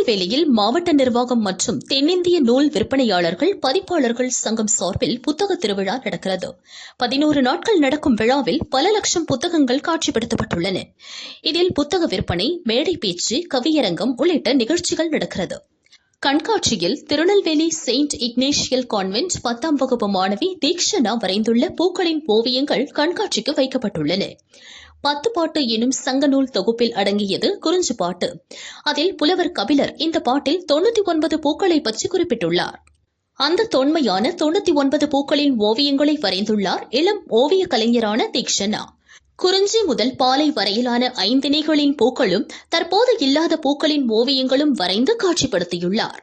திருநெல்வேலியில் மாவட்ட நிர்வாகம் மற்றும் தென்னிந்திய நூல் விற்பனையாளர்கள் பதிப்பாளர்கள் சங்கம் சார்பில் புத்தக திருவிழா நடக்கிறது. பதினோரு நாட்கள் நடக்கும் விழாவில் பல லட்சம் புத்தகங்கள் காட்சிப்படுத்தப்பட்டுள்ளன. இதில் புத்தக விற்பனை மேடை பேச்சு கவியரங்கம் உள்ளிட்ட நிகழ்ச்சிகள் நடக்கிறது. கண்காட்சியில் திருநெல்வேலி செயின்ட் இக்னேஷியல் கான்வென்ட் பத்தாம் வகுப்பு மாணவி தீக்ஷனா வரைந்துள்ள பூக்களின் ஓவியங்கள் கண்காட்சிக்கு வைக்கப்பட்டுள்ளன. பத்து பாட்டு எனும் சங்கநூல் தொகுப்பில் அடங்கியது குறிஞ்சி பாட்டு. அதில் புலவர் கபிலர் இந்த பாட்டில் தொண்ணூத்தி ஒன்பது பூக்களை பற்றி குறிப்பிட்டுள்ளார். அந்த தொன்மையான தொண்ணூத்தி ஒன்பது பூக்களின் ஓவியங்களை வரைந்துள்ளார் இளம் ஓவிய கலைஞரான தீக்ஷனா. குறிஞ்சி முதல் பாலை வரையிலான ஐந்திணைகளின் பூக்களும் தற்போது இல்லாத பூக்களின் ஓவியங்களும் வரைந்து காட்சிப்படுத்தியுள்ளார்.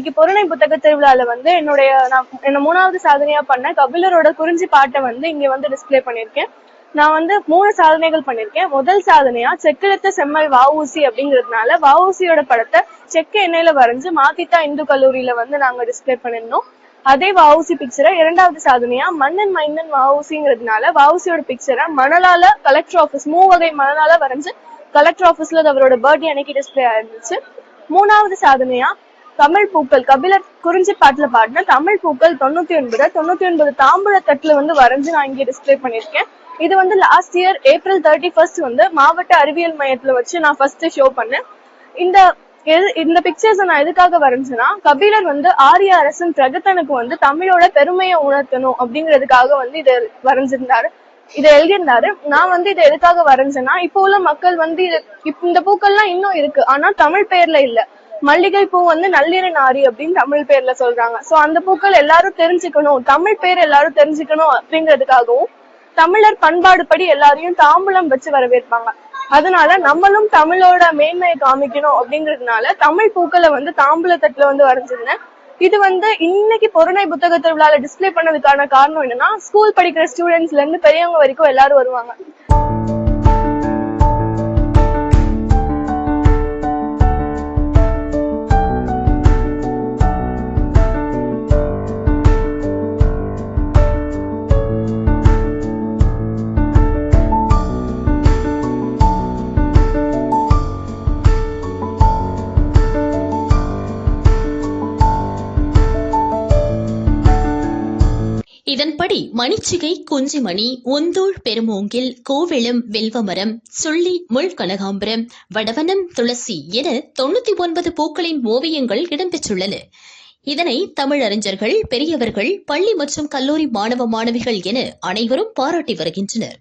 இன்னைக்கு பொருணை புத்தக திருவிழால வந்து என்னுடைய நான் என்ன மூணாவது சாதனையா பண்ண கபிலரோட குறிஞ்சி பாட்டை வந்து இங்க வந்து டிஸ்பிளே பண்ணிருக்கேன் நான் வந்து மூணு சாதனைகள் பண்ணிருக்கேன் முதல் சாதனையா செக்கிழத்த செம்மல் வஉசி அப்படிங்கிறதுனால வஉசியோட படத்தை செக்க எண்ணெயில வரைஞ்சு மாத்திட்டா இந்து கல்லூரியில வந்து நாங்க டிஸ்பிளே பண்ணிருந்தோம் அதே வஉசி பிக்சரை இரண்டாவது சாதனையா மன்னன் மைந்தன் வஉசிங்கிறதுனால வஉசியோட பிக்சரை மணலால கலெக்டர் ஆபீஸ் மூவகை மணலால வரைஞ்சு கலெக்டர் ஆபீஸ்ல அவரோட பர்த்டே அன்னைக்கு டிஸ்ப்ளே ஆயிருந்துச்சு. மூணாவது சாதனையா தமிழ் பூக்கள். கபிலர் குறிஞ்சி பாட்டுல பாடின தமிழ் பூக்கள் தொண்ணூத்தி ஒன்பது தொண்ணூத்தி ஒன்பது தாம்பூல தட்டுல வந்து வரைஞ்சு நான் இங்கே டிஸ்ப்ளே பண்ணிருக்கேன் இது வந்து last year April thirty first வந்து மாவட்ட அறிவியல் மையத்துல வச்சு நான் ஃபர்ஸ்ட் ஷோ பண்ணேன். இந்த எது- இந்த பிக்சர்ஸ் நான் எதுக்காக வரைஞ்சேன்னா கபிலர் வந்து ஆரிய அரசன் பிரகத்தனுக்கு வந்து தமிழோட பெருமையை உணர்த்தணும் அப்படிங்கிறதுக்காக வந்து இதை வரைஞ்சிருந்தாரு. இதை எழுதியிருந்தாரு. நான் வந்து இதை எதுக்காக வரைஞ்சேன்னா இப்போ உள்ள மக்கள் வந்து இது இந்த பூக்கள்லாம் இன்னும் இருக்கு. ஆனா தமிழ் பெயர்ல இல்லை. மல்லிகை பூ வந்து நள்ளிர நாரி அப்படின்னு தமிழ் பேர்ல சொல்றாங்க. சோ அந்த பூக்கள் எல்லாரும் தெரிஞ்சுக்கணும். தமிழ் பேர் எல்லாரும் தெரிஞ்சுக்கணும் அப்படிங்கிறதுக்காகவும் தமிழர் பண்பாடு படி எல்லாரையும் தாம்பூலம் வச்சு வரவேற்பாங்க. அதனால நம்மளும் தமிழோட மேன்மையை காமிக்கணும் அப்படிங்கிறதுனால தமிழ் பூக்களை வந்து தாம்பூல தட்டுல வந்து வரைஞ்சிருந்தேன். இது வந்து இன்னைக்கு பொருணை புத்தக திருவிழால டிஸ்ப்ளே பண்ணதுக்கான காரணம் என்னன்னா ஸ்கூல் படிக்கிற ஸ்டூடெண்ட்ஸ்ல இருந்து பெரியவங்க வரைக்கும் எல்லாரும் வருவாங்க. மணிச்சிகை குஞ்சிமணி உந்தோள் பெருமூங்கில் கோவெளம் வெல்வமரம் சுள்ளி முள் கனகாம்பரம் வடவனம் துளசி என தொண்ணூத்தி ஒன்பது பூக்களின் ஓவியங்கள் இடம்பெற்றுள்ளன. இதனை தமிழறிஞர்கள் பெரியவர்கள் பள்ளி மற்றும் கல்லூரி மாணவ மாணவிகள் என அனைவரும் பாராட்டி வருகின்றனர்.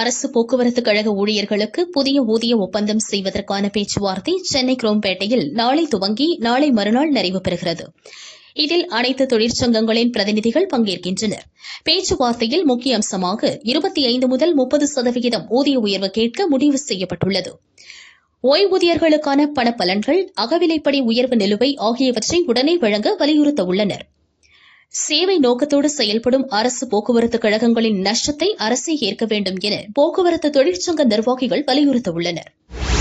அரசு போக்குவரத்து கழக ஊழியர்களுக்கு புதிய ஊதிய ஒப்பந்தம் செய்வதற்கான பேச்சுவார்த்தை சென்னை குரோம்பேட்டையில் நாளை துவங்கி நாளை மறுநாள் நிறைவு பெறுகிறது. இதில் அனைத்து தொழிற்சங்கங்களின் பிரதிநிதிகள் பங்கேற்கின்றனர். பேச்சுவார்த்தையில் முக்கிய அம்சமாக இருபத்தி ஐந்து முதல் முப்பது சதவிகிதம் ஊதிய உயர்வு கேட்க முடிவு செய்யப்பட்டுள்ளது. ஓய்வூதியர்களுக்கான பலன்கள் அகவிலைப்படி உயர்வு நிலுவை ஆகியவற்றை உடனே வழங்க வலியுறுத்த உள்ளனர் சேவை நோக்கத்தோடு செயல்படும் அரசு போக்குவரத்து கழகங்களின் நஷ்டத்தை அரசே ஏற்க வேண்டும் என போக்குவரத்து தொழிற்சங்க நிர்வாகிகள் வலியுறுத்தியுள்ளனர்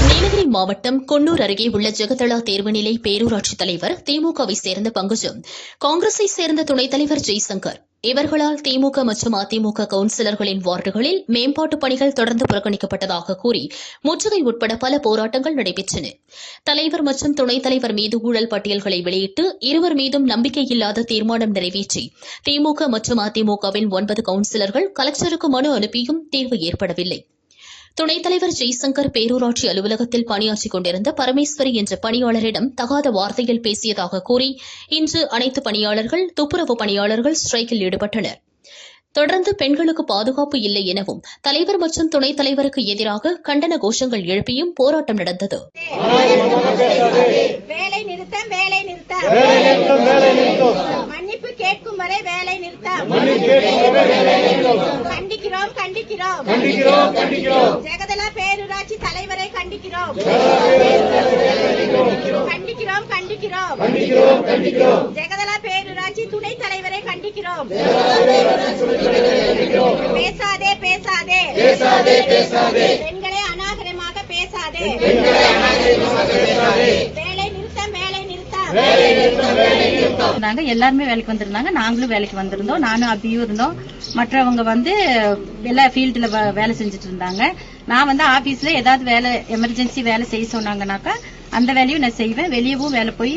நீலகிரி மாவட்டம் கொன்னூர் அருகே உள்ள ஜெகதளா தேர்வுநிலை பேரூராட்சித் தலைவர் திமுகவை சேர்ந்த பங்குஜம் காங்கிரஸை சேர்ந்த துணைத் தலைவர் ஜெய்சங்கர் இவர்களால் திமுக மற்றும் அதிமுக கவுன்சிலர்களின் வார்டுகளில் மேம்பாட்டுப் பணிகள் தொடர்ந்து புறக்கணிக்கப்பட்டதாக கூறி முற்றுகை உட்பட பல போராட்டங்கள் நடைபெற்றன. தலைவர் மற்றும் துணைத் தலைவர் மீது ஊழல் பட்டியல்களை வெளியிட்டு இருவர் மீதும் நம்பிக்கையில்லாத தீர்மானம் நிறைவேற்றி திமுக மற்றும் அதிமுகவின் ஒன்பது கவுன்சிலர்கள் கலெக்டருக்கு மனு அனுப்பியும் தீர்வு ஏற்படவில்லை. துணைத் தலைவர் ஜெய்சங்கர் பேரூராட்சி அலுவலகத்தில் பணியாற்றிக் கொண்டிருந்த பரமேஸ்வரி என்ற பணியாளரிடம் தகாத வார்த்தையில் பேசியதாக கூறி இன்று அனைத்து பணியாளர்கள் துப்புரவு பணியாளர்கள் ஸ்ட்ரைக்கில் ஈடுபட்டனர். தொடர்ந்து பெண்களுக்கு பாதுகாப்பு இல்லை எனவும் தலைவர் மற்றும் துணைத் தலைவருக்கு எதிராக கண்டன கோஷங்கள் எழுப்பியும் போராட்டம் நடந்தது. மன்னிப்பு கேட்கும் வரை வேலை நிறுத்தம். கண்டிக்கிறோம் கண்டிக்கிறோம். ஜெகதலா பேரூராட்சி தலைவரை கண்டிக்கிறோம். கண்டிக்கிறோம் கண்டிக்கிறோம். ஜெகதலா பேரூராட்சி துணைத் தலைவரை கண்டிக்கிறோம். பேசாதே பேசாதே. பெண்களை அநாகரிகமாக பேசாதே. வேலை நிறுத்தம் வேலை நிறுத்தம் இருந்தாங்க. எல்லாருமே வேலைக்கு வந்திருந்தாங்க. நாங்களும் வேலைக்கு வந்திருந்தோம். நானும் அபியும் இருந்தோம். மற்றவங்க வந்து எல்லா ஃபீல்டுல வேலை செஞ்சுட்டு இருந்தாங்க. நான் வந்து ஆபீஸ்ல ஏதாவது வேலை எமர்ஜென்சி வேலை செய்ய சொன்னாங்கனாக்கா அந்த வேலையும் நான் செய்வேன். வெளியவும் வேலை போய்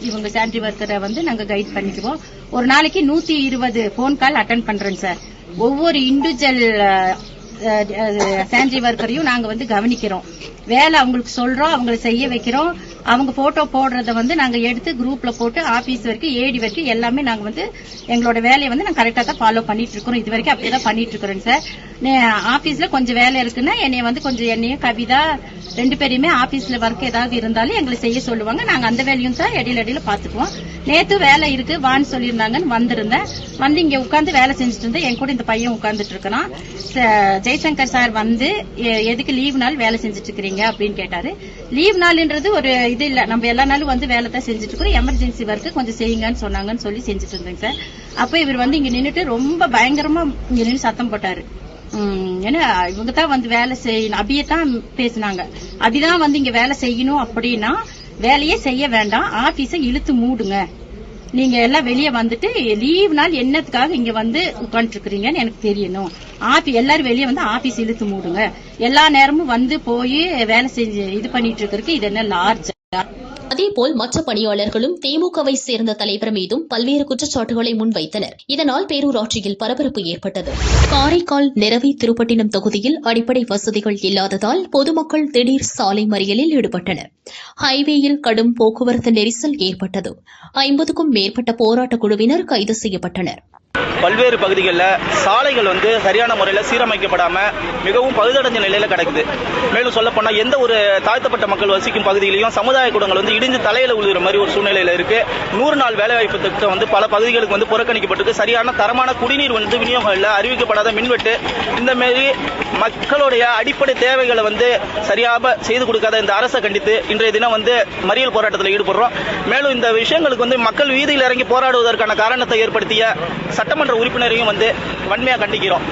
இவங்க சானிட்டரி ஒர்க்கரை வந்து நாங்க கைட் பண்ணிக்குவோம். ஒரு நாளைக்கு நூத்தி இருபது போன் கால் அட்டன் பண்றேன் சார் ஒவ்வொரு இண்டிவிஜுவல் சானிட்டரி ஒர்க்கரையும் நாங்க வந்து கவனிக்கிறோம். வேலை அவங்களுக்கு சொல்றோம் அவங்களை செய்ய வைக்கிறோம். அவங்க போட்டோ போடுறத வந்து நாங்க எடுத்து குரூப்ல போட்டு ஆபீஸ் வரைக்கும் ஏடி வரைக்கும் எல்லாமே நாங்க வந்து எங்களோட வேலையை வந்து நாங்க கரெக்டா தான் ஃபாலோ பண்ணிட்டு இருக்கிறோம். இது வரைக்கும் அப்படிதான் பண்ணிட்டு இருக்கிறோம் சார். ஆபீஸ்ல கொஞ்சம் வேலை இருக்குன்னா என்னைய வந்து கொஞ்சம் என்னையும் கவிதா ரெண்டு பேரையுமே ஆபீஸ்ல ஒர்க் ஏதாவது இருந்தாலும் எங்களை செய்ய சொல்லுவாங்க. நாங்க அந்த வேலையும் தான் இடையில இடையில பாத்துக்குவோம் நேத்து வேலை இருக்கு வான்னு சொல்லியிருந்தாங்கன்னு வந்திருந்தேன். வந்து இங்க உட்காந்து வேலை செஞ்சுட்டு இருந்தேன். என் கூட இந்த பையன் உட்கார்ந்துட்டு இருக்கான் ஜெய்சங்கர் சார் வந்து எ- எதுக்கு லீவ் நாள் வேலை செஞ்சுட்டு இருக்கிறீங்க அப்படின்னு கேட்டாரு. லீவ் நாள்ன்றது ஒரு இது இல்ல. நம்ம எல்லா நாளும் வந்து வேலை தான் செஞ்சுட்டு இருக்கிறோம் எமர்ஜென்சி ஒர்க் கொஞ்சம் செய்யுங்கன்னு சொன்னாங்கன்னு சொல்லி செஞ்சுட்டு இருந்தேங்க சார். அப்ப இவர் வந்து இங்க நின்றுட்டு ரொம்ப பயங்கரமா இங்க நின்று சத்தம் போட்டாரு. ஏன்னா இவங்க தான் வந்து வேலை செய்யணும். அபியை தான் பேசினாங்க. அபிதான் வந்து இங்க வேலை செய்யணும் அப்படின்னா வேலையே செய்ய வேண்டாம். ஆபீஸ இழுத்து மூடுங்க. நீங்க எல்லாம் வெளியே வந்துட்டு லீவ் நாள் என்னத்துக்காக இங்க வந்து உட்காந்துருக்கிறீங்கன்னு எனக்கு தெரியணும். ஆபி எல்லாரும் வெளியே வந்து ஆபீஸ் இழுத்து மூடுங்க. எல்லா நேரமும் வந்து போய் வேலை செஞ்சு இது பண்ணிட்டு இருக்கிறதுக்கு இது என்ன லார்ஜ் அதேபோல் மற்ற பணியாளர்களும் திமுகவை சேர்ந்த தலைவர் மீதும் பல்வேறு குற்றச்சாட்டுகளை முன்வைத்தனர். இதனால் பேரூராட்சியில் பரபரப்பு ஏற்பட்டது. காரைக்கால் நிறவை திருப்பட்டினம் தொகுதியில் அடிப்படை வசதிகள் இல்லாததால் பொதுமக்கள் திடீர் சாலை மறியலில் ஈடுபட்டனர். ஹைவேயில் கடும் போக்குவரத்து நெரிசல் ஏற்பட்டது. ஐம்பதுக்கும் மேற்பட்ட போராட்டக் குழுவினர் கைது செய்யப்பட்டனர். பல்வேறு பகுதிகளில் சாலைகள் வந்து சரியான முறையில் சீரமைக்கப்படாமல் மிகவும் பழுதடைஞ்ச நிலையில் கிடக்குது. மேலும் சொல்லப்போனால் எந்த ஒரு தாழ்த்தப்பட்ட மக்கள் வசிக்கும் பகுதியிலையும் சமுதாய கூடங்கள் வந்து இடிஞ்சு தலையில் உழுகிற மாதிரி ஒரு சூழ்நிலையில் இருக்கு. நூறு நாள் வேலைவாய்ப்பு திட்டம் வந்து பல பகுதிகளுக்கு வந்து புறக்கணிக்கப்பட்டிருக்கு. சரியான தரமான குடிநீர் வந்து விநியோகம் இல்லை அறிவிக்கப்படாத மின்வெட்டு. இந்த மாதிரி மக்களுடைய அடிப்படை தேவைகளை வந்து சரியாக செய்து கொடுக்காத இந்த அரசை கண்டித்து இன்றைய தினம் வந்து மறியல் போராட்டத்தில் ஈடுபடுறோம். மேலும் இந்த விஷயங்களுக்கு வந்து மக்கள் வீதியில் இறங்கி போராடுவதற்கான காரணத்தை ஏற்படுத்திய சட்டமன்ற சட்டமன்ற உறுப்பினரையும் வந்து வன்மையாக கண்டிக்கிறோம்.